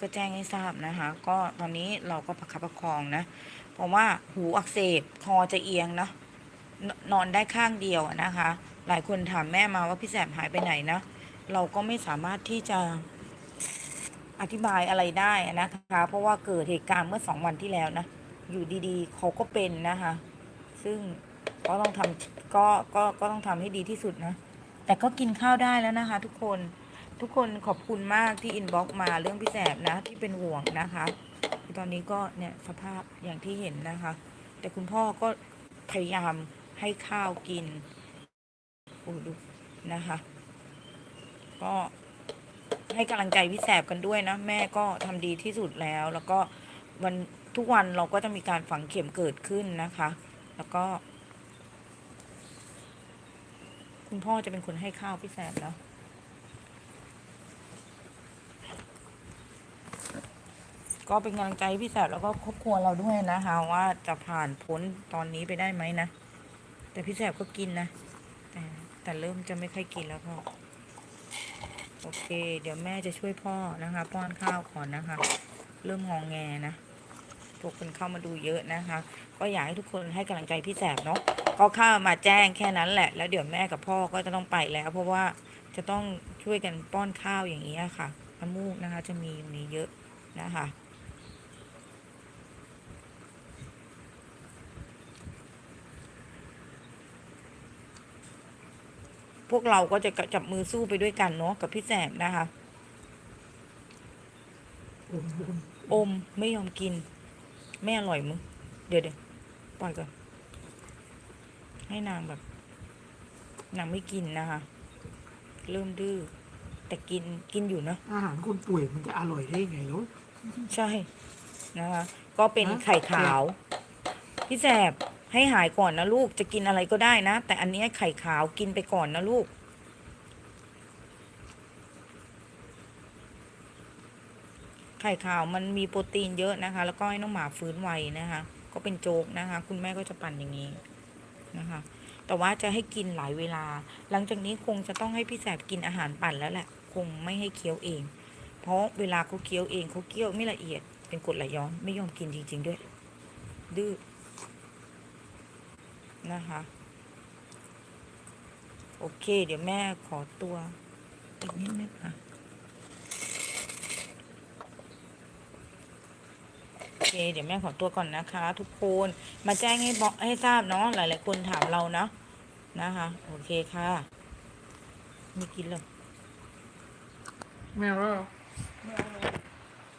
ก็แจ้งให้ทราบนะคะ ก็ตอนนี้เราก็ประคับประคองนะ เพราะว่าหูอักเสบคอจะเอียงนะนอนได้ข้างเดียวนะคะ หลายคนถามแม่มาว่าพี่แสบหายไปไหนนะ เราก็ไม่สามารถที่จะอธิบายอะไรได้นะคะ เพราะว่าเกิดเหตุการณ์เมื่อสองวันที่แล้วนะ อยู่ดีๆ เขาก็เป็นนะคะ ซึ่งก็ต้องทำก็ก็ก็ต้องทำให้ดีที่สุดนะ แต่ก็กินข้าวได้แล้วนะคะ ทุกคน ทุกคนขอบคุณมากที่อินบ็อกมาเรื่องพี่แสบนะ ที่เป็นห่วงนะคะตอนนี้ก็เนี่ยสภาพอย่างที่เห็นนะคะ แต่คุณพ่อก็พยายามให้ข้าวกินโอ้ดูนะคะ ก็ให้กำลังใจพี่แสบกันด้วยนะ แม่ก็ทำดีที่สุดแล้ว แล้วก็วันทุกวันเราก็จะมีการฝังเข็มเกิดขึ้นนะคะ แล้วก็ คุณพ่อจะเป็นคนให้ข้าวพี่แสบแล้ว ก็เป็นกำลังใจพี่แสบแล้วก็ครอบครัวเราด้วยนะคะ ว่าจะผ่านพ้นตอนนี้ไปได้ไหมนะ แต่พี่แสบก็กินนะ แต่แต่เริ่มจะไม่ค่อยกินแล้วพ่อโอเค เดี๋ยวแม่จะช่วยพ่อนะคะ ป้อนข้าวก่อนนะคะ เริ่มงองแงนะพวกคนเข้ามาดูเยอะนะคะ ก็อยากให้ทุกคนให้กำลังใจพี่แสบเนาะก็เข้ามาแจ้งแค่นั้นแหละ แล้วเดี๋ยวแม่กับพ่อก็จะต้องไปแล้ว เพราะว่าจะต้องช่วยกันป้อนข้าวอย่างนี้ค่ะน้ำมูกนะคะ จะมีมีเยอะนะคะ พวกเราก็จะจับมือสู้ไปด้วยกันเนาะกับพี่แสบนะคะอมอมอมไม่ยอมกิน ไม่อร่อยมึง เดี๋ยวเดี๋ยวปล่อยก่อน ให้นางแบบนางไม่กินนะคะ เริ่มดื้อแต่กินกินอยู่เนอะอาหารคนป่วยมันจะอร่อยได้ไงแล้วใช่นะคะก็เป็นฮะไข่ขาว พี่แสบ ให้หายก่อนนะลูกจะกินอะไรก็ได้นะ แต่อันนี้ไข่ขาวกินไปก่อนนะลูก ไข่ขาวมันมีโปรตีนเยอะนะคะ แล้วก็ให้น้องหมาฟื้นไวนะคะ ก็เป็นโจ๊กนะคะ คุณแม่ก็จะปั่นอย่างนี้นะคะ แต่ว่าจะให้กินหลายเวลา หลังจากนี้คงจะต้องให้พี่แสบกินอาหารปั่นแล้วแหละ คงไม่ให้เคี้ยวเอง เพราะเวลาเขาเคี้ยวเองเขาเคี้ยวไม่ละเอียด เป็นกรดไหลย้อนไม่ยอมกินจริง ๆ ด้วย ดื้อ นะคะ โอเค เดี๋ยวแม่ขอตัวอีกนิดนึงค่ะโอเค เดี๋ยวแม่ขอตัวก่อนนะคะ ทุกคนมาแจ้งให้บอกให้ทราบเนาะหลาย ๆ คนถามเราเนาะนะคะ โอเคค่ะไม่กินเลยแมวแล้วไม่เอาเลย